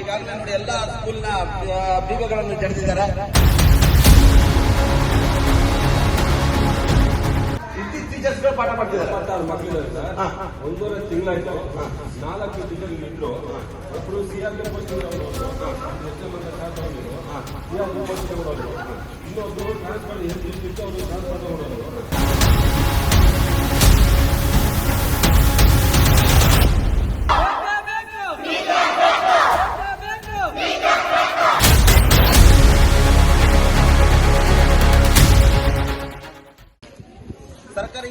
ಈಗಾಗಲೇ ನೋಡಿ ಎಲ್ಲ ಸ್ಕೂಲ್ನ ಬೀಗಗಳನ್ನು ಜಡಿಸಿದ್ದಾರೆ. ಟೀಚರ್ಸ್ಗಳು ಪಾಠ ಮಾಡ್ತಿದ್ದಾರೆ. ಇಪ್ಪತ್ತಾರು ಮಕ್ಕಳು ಸರ್. ಹಾ. ಒಂದೂವರೆ ತಿಂಗಳಾಯ್ತು. ನಾಲ್ಕು ಟೀಚರ್ ಇಲ್ಲಿ ಇದ್ರು. ಒಬ್ರು C R P post transfer ಅವರು ಟ್ರಾನ್ಸ್ಫರ್ ಸ್ಟಾರ್ಟ್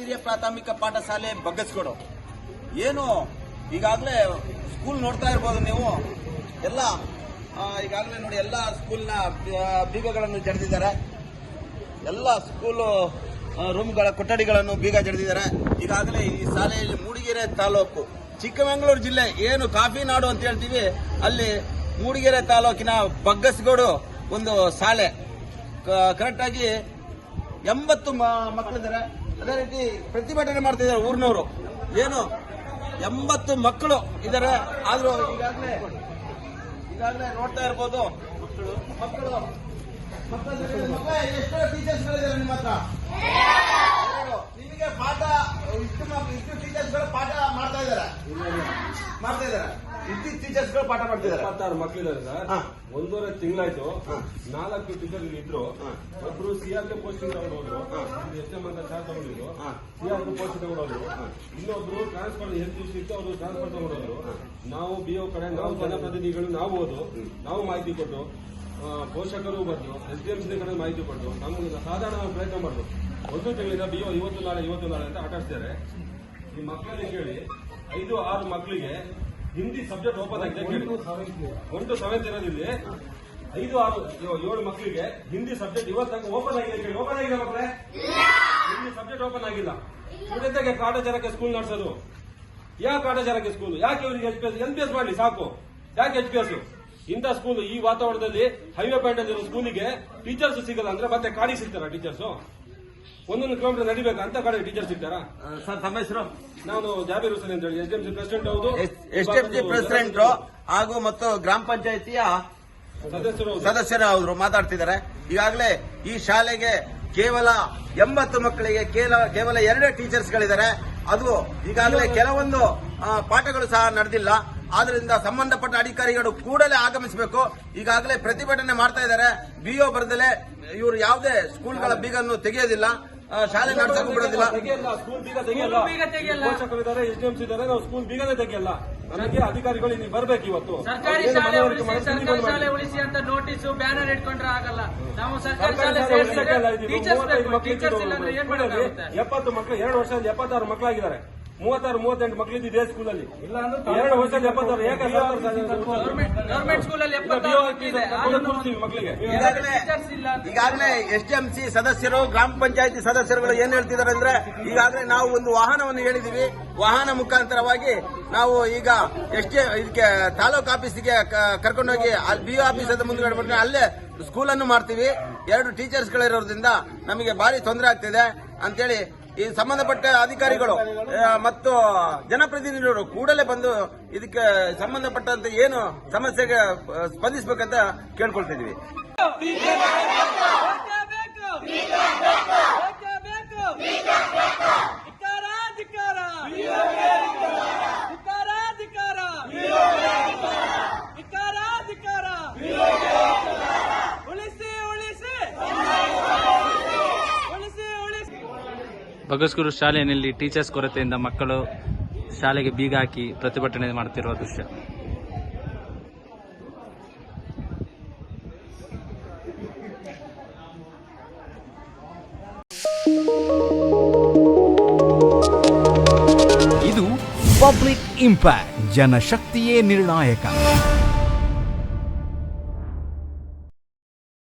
ಹಿರಿಯ ಪ್ರಾಥಮಿಕ ಪಾಠಶಾಲೆ ಬಗ್ಗಿಸ್ಕೊಡು. ಏನು, ಈಗಾಗಲೇ ಸ್ಕೂಲ್ ನೋಡ್ತಾ ಇರ್ಬೋದು ನೀವು. ಎಲ್ಲ ಈಗಾಗಲೇ ನೋಡಿ ಎಲ್ಲ ಸ್ಕೂಲ್ನ ಬೀಗಗಳನ್ನು ಜಡಿದಿದ್ದಾರೆ. ಎಲ್ಲ ಸ್ಕೂಲು ರೂಮ್ಗಳ ಕೊಠಡಿಗಳನ್ನು ಬೀಗ ಜಡಿದಿದ್ದಾರೆ. ಈಗಾಗಲೇ ಈ ಶಾಲೆಯಲ್ಲಿ ಮೂಡಿಗೆರೆ ತಾಲೂಕು, ಚಿಕ್ಕಮಗಳೂರು ಜಿಲ್ಲೆ, ಏನು ಕಾಫಿ ನಾಡು ಅಂತ ಹೇಳ್ತೀವಿ, ಅಲ್ಲಿ ಮೂಡಿಗೆರೆ ತಾಲೂಕಿನ ಬಗ್ಗಸ್ಗೋಡು ಒಂದು ಶಾಲೆ. ಕರೆಕ್ಟಾಗಿ ಎಂಬತ್ತು ಮಕ್ಕಳಿದ್ದಾರೆ ಅದೇ ರೀತಿ ಪ್ರತಿಭಟನೆ ಮಾಡ್ತಿದ್ದಾರೆ ಊರಿನವರು. ಏನು? ಎಂಬತ್ತು ಮಕ್ಕಳು ಇದ್ದಾರೆ. ಆದ್ರೂ ಈಗಾಗಲೇ ಈಗಾಗಲೇ ನೋಡ್ತಾ ಇರ್ಬೋದು. ಮಕ್ಕಳು ಎಷ್ಟು ಟೀಚರ್ಸ್ಗಳಿದ್ದಾರೆ ನಿಮ್ಮ ಹತ್ರ. ನಿಮಗೆ ಪಾಠ, ಇಷ್ಟು ಇಷ್ಟು ಟೀಚರ್ಸ್ಗಳು ಪಾಠ ಮಾಡ್ತಾ ಇದ್ದಾರೆ. ಮಾಡ್ತಾ ಇಷ್ಟು ಟೀಚರ್ಸ್ಗಳು ಪಾಠ ಮಾಡ್ತಿದ್ದಾರೆ. ಇಪ್ಪತ್ತಾರು ಮಕ್ಕಳಿದ್ದಾರೆ. ಒಂದೂವರೆ ತಿಂಗಳಾಯ್ತು. ನಾಲ್ಕು ಟೀಚರ್ ಇಲ್ಲಿ ಇದ್ರು. ಒಬ್ರು ಸಿ ಆರ್ ಪಿ ಪೋಸ್ಟ್ ತಗೊಂಡೋದ್ರು ಎಸ್ ಎಂ ಅಂತ start ತಗೊಂಡಿದ್ರು CR C R P post ತಗೊಂಡೋದ್ರು ಇನ್ನೊಬ್ರು ಟ್ರಾನ್ಸ್ಫರ್ ಎಷ್ಟು ಸಿ ಇತ್ತು ಅವರು ಟ್ರಾನ್ಸ್ಫರ್ ತಗೊಂಡೋದ್ರು ನಾವು ಬಿ ಓ ಕಡೆ ನಾವು ಜನಪ್ರತಿನಿಧಿಗಳು ನಾವು ಹೋದು ನಾವು ಮಾಹಿತಿ ಕೊಟ್ಟು ಪೋಷಕರು ಬಂದು ಎಸ್ ಡಿ ಎಂ ಸಿ ಕಡೆ ಮಾಹಿತಿ ಕೊಟ್ಟು ನಮ್ಗೆ ಸಾಧಾರಣ ಪ್ರಯತ್ನ ಮಾಡಿದ್ರು ಒಂದು ತಿಂಗಳಿಂದ ಬಿ ಓ ಇವತ್ತು ನಾಳೆ ಇವತ್ತು ನಾಳೆ ಅಂತ ಆಟಾಡ್ತಾರೆ ಈ ಮಕ್ಕಳಿಗೆ ಕೇಳಿ ಐದು ಆರು ಮಕ್ಕಳಿಗೆ ಹಿಂದಿ ಸಬ್ಜೆಕ್ಟ್ ಓಪನ್ ಆಗಿದೆ. ಒಂದು ಒನ್ ಟು ಸೆವೆಂತ್ ಇರೋದಿಲ್ಲಿ ಐದು ಆರು ಏಳು ಮಕ್ಕಳಿಗೆ ಹಿಂದಿ ಸಬ್ಜೆಕ್ಟ್ ಇವತ್ತು ಓಪನ್ ಆಗಿದೆ ಕೇಳಿ ಓಪನ್ ಆಗಿದೆ ಮಕ್ಕಳೇ ಹಿಂದಿ ಸಬ್ಜೆಕ್ಟ್ ಓಪನ್ ಆಗಿಲ್ಲ. ಸ್ಟೂಡೆಂಟ್ಗೆ ಕಾಟಾಚಾರಕ್ಕೆ ಸ್ಕೂಲ್ ನಡೆಸೋದು. ಯಾಕೆ ಕಾಟಾಚಾರಕ್ಕೆ ಸ್ಕೂಲ್ ಯಾಕೆ ಇವರಿಗೆ H P S N P S ಮಾಡಲಿ? ಸಾಕು. ಯಾಕೆ ಎಚ್ ಪಿ ಎಸ್ ಇಂಥ ಸ್ಕೂಲ್ ಈ ವಾತಾವರಣದಲ್ಲಿ ಹೈವೇ ಪಾಯಿಂಟ್ ಅಲ್ಲಿರೋ ಸ್ಕೂಲಿಗೆ ಟೀಚರ್ಸ್ ಸಿಗಲ್ಲ ಅಂದ್ರೆ ಮತ್ತೆ ಕಾಡಿ ಸಿಗ್ತಾರ ಟೀಚರ್ಸ್ ಒಂದೊಂದು ಕಿಲೋಮೀಟರ್ ನಡಿಬೇಕು ಅಂತ ಕಡೆ ಟೀಚರ್ ಸಿಗ್ತಾರಾ ಸರ್ ತಮ್ಮ ಹೆಸರು? ನಾನು ಜಾಬೀರ್ ಹುಸೇನ್ ಅಂತ ಹೇಳಿ ಎಸ್ ಡಿ ಪ್ರೆಸಿಡೆಂಟ್ ಹೌದು. ಎಸ್ ಎಂ ಜಿ ಪ್ರೆಸಿಡೆಂಟ್ ಹಾಗೂ ಮತ್ತು ಗ್ರಾಮ ಪಂಚಾಯತಿಯ ಸದಸ್ಯರು. ಸದಸ್ಯರು ಅವರು ಮಾತಾಡ್ತಿದ್ದಾರೆ. ಈಗಾಗಲೇ ಈ ಶಾಲೆಗೆ ಕೇವಲ ಎಂಬತ್ತು ಮಕ್ಕಳಿಗೆ ಕೇವಲ ಎರಡೇ ಟೀಚರ್ಸ್ ಗಳಿದ್ದಾರೆ. ಅದು ಈಗಾಗಲೇ ಕೆಲವೊಂದು ಪಾಠಗಳು ಸಹ ನಡೆದಿಲ್ಲ. ಆದ್ರಿಂದ ಸಂಬಂಧಪಟ್ಟ ಅಧಿಕಾರಿಗಳು ಕೂಡಲೇ ಆಗಮಿಸಬೇಕು. ಈಗಾಗಲೇ ಪ್ರತಿಭಟನೆ ಮಾಡ್ತಾ ಇದ್ದಾರೆ. ಬಿಒ ಬರದಲ್ಲೇ ಇವರು ಯಾವುದೇ ಸ್ಕೂಲ್ಗಳ ಬೀಗನ್ನು ತೆಗೆಯೋದಿಲ್ಲ. ಶಾಲೆ ನಡ್ಸಕ್ ಬಿಡೋದಿಲ್ಲ ಸ್ಕೂಲ್ ಬೀಗ ತೆಗೆಯಲ್ಲ. ಪೋಷಕರು ಇದ್ದಾರೆ ಎಸ್ ಡಿ ಎಂ ಸಿ ಇದ್ದಾರೆ ನಾವು ಸ್ಕೂಲ್ ಬೀಗನೇ ತೆಗಿಯಲ್ಲ. ನಮಗೆ ಅಧಿಕಾರಿಗಳು ಇಲ್ಲಿ ಬರ್ಬೇಕು ಇವತ್ತು. ಸರ್ಕಾರಿ ಶಾಲೆ ಉಳಿಸಿ ಸರ್ಕಾರಿ ಶಾಲೆ ಉಳಿಸಿ ಅಂತ ನೋಟಿಸ್ ಬ್ಯಾನರ್ ಇಟ್ಕೊಂಡ್ರೆ ಆಗಲ್ಲ. ನಾವು ಸರ್ಕಾರಿ ಶಾಲೆ. ಟೀಚರ್ಸ್ ಬೇಕು ಟೀಚರ್ಸ್ ಇಲ್ಲ ಅಂದ್ರೆ ಏನ್ ಸ್ಕೂಲಲ್ಲಿ ಮಾಡೋಕ್ಕಾಗುತ್ತೆ? ಎಪ್ಪತ್ತು ಮಕ್ಕಳು ಎರಡು ವರ್ಷದಲ್ಲಿ ಎಪ್ಪತ್ತಾರು ಮಕ್ಕಳಾಗಿದ್ದಾರೆ ಮೂವತ್ತಾರು ಮೂವತ್ತೆಂಟು ಮಕ್ಕಳಿದ್ದು ಇದೇ ಸ್ಕೂಲಲ್ಲಿ ಎರಡು ವರ್ಷ ಎಪ್ಪತ್ತಾರು ಏಕ ಮಕ್ಕಳಿಗೆ ಈಗಾಗಲೇ ಟೀಚರ್ಸ್ ಇಲ್ಲ ಅಂತ ಈಗಾಗಲೇ ಎಸ್ ಡಿ ಎಂ ಸಿ ಸದಸ್ಯರು ಗ್ರಾಮ ಪಂಚಾಯತಿ ಸದಸ್ಯರುಗಳು ಏನ್ ಹೇಳ್ತಿದ್ದಾರೆ ಅಂದ್ರೆ ಈಗಾಗಲೇ ನಾವು ಒಂದು ವಾಹನವನ್ನು ಹೇಳಿದೀವಿ ವಾಹನ ಮುಖಾಂತರವಾಗಿ ನಾವು ಈಗ ಎಸ್ ಡಿ ಇದಕ್ಕೆ ತಾಲೂಕ್ ಆಫೀಸಿಗೆ ಕರ್ಕೊಂಡೋಗಿ ಕರ್ಕೊಂಡೋಗಿ ಬಿ ಆಫೀಸ್ ಅಂತ ಮುಂದ್ಗಡೆ ಬಂದ್ರೆ ಅಲ್ಲೇ ಸ್ಕೂಲನ್ನು ಮಾಡ್ತೀವಿ. ಎರಡು ಟೀಚರ್ಸ್ಗಳಿರೋದ್ರಿಂದ ನಮಗೆ ಭಾರಿ ತೊಂದರೆ ಆಗ್ತಿದೆ. ಅಂತೇಳಿ ಈ ಸಂಬಂಧಪಟ್ಟ ಅಧಿಕಾರಿಗಳು ಮತ್ತು ಜನಪ್ರತಿನಿಧಿಗಳು ಕೂಡಲೇ ಬಂದು ಇದಕ್ಕೆ ಸಂಬಂಧಪಟ್ಟಂತೆ ಏನು ಸಮಸ್ಯೆಗೆ ಸ್ಪಂದಿಸಬೇಕಂತ ಕೇಳ್ಕೊಳ್ತಿದೀವಿ ಬಗಸ್ಕೂರು ಶಾಲೆಯಲ್ಲಿ ಟೀಚರ್ಸ್ ಕೊರತೆಯಿಂದ ಮಕ್ಕಳು ಶಾಲೆಗೆ ಬೀಗ ಹಾಕಿ ಪ್ರತಿಭಟನೆ ಮಾಡುತ್ತಿರುವ ದೃಶ್ಯ. ಇದು ಪಬ್ಲಿಕ್ ಇಂಪ್ಯಾಕ್ಟ್, ಜನಶಕ್ತಿಯೇ ನಿರ್ಣಾಯಕ.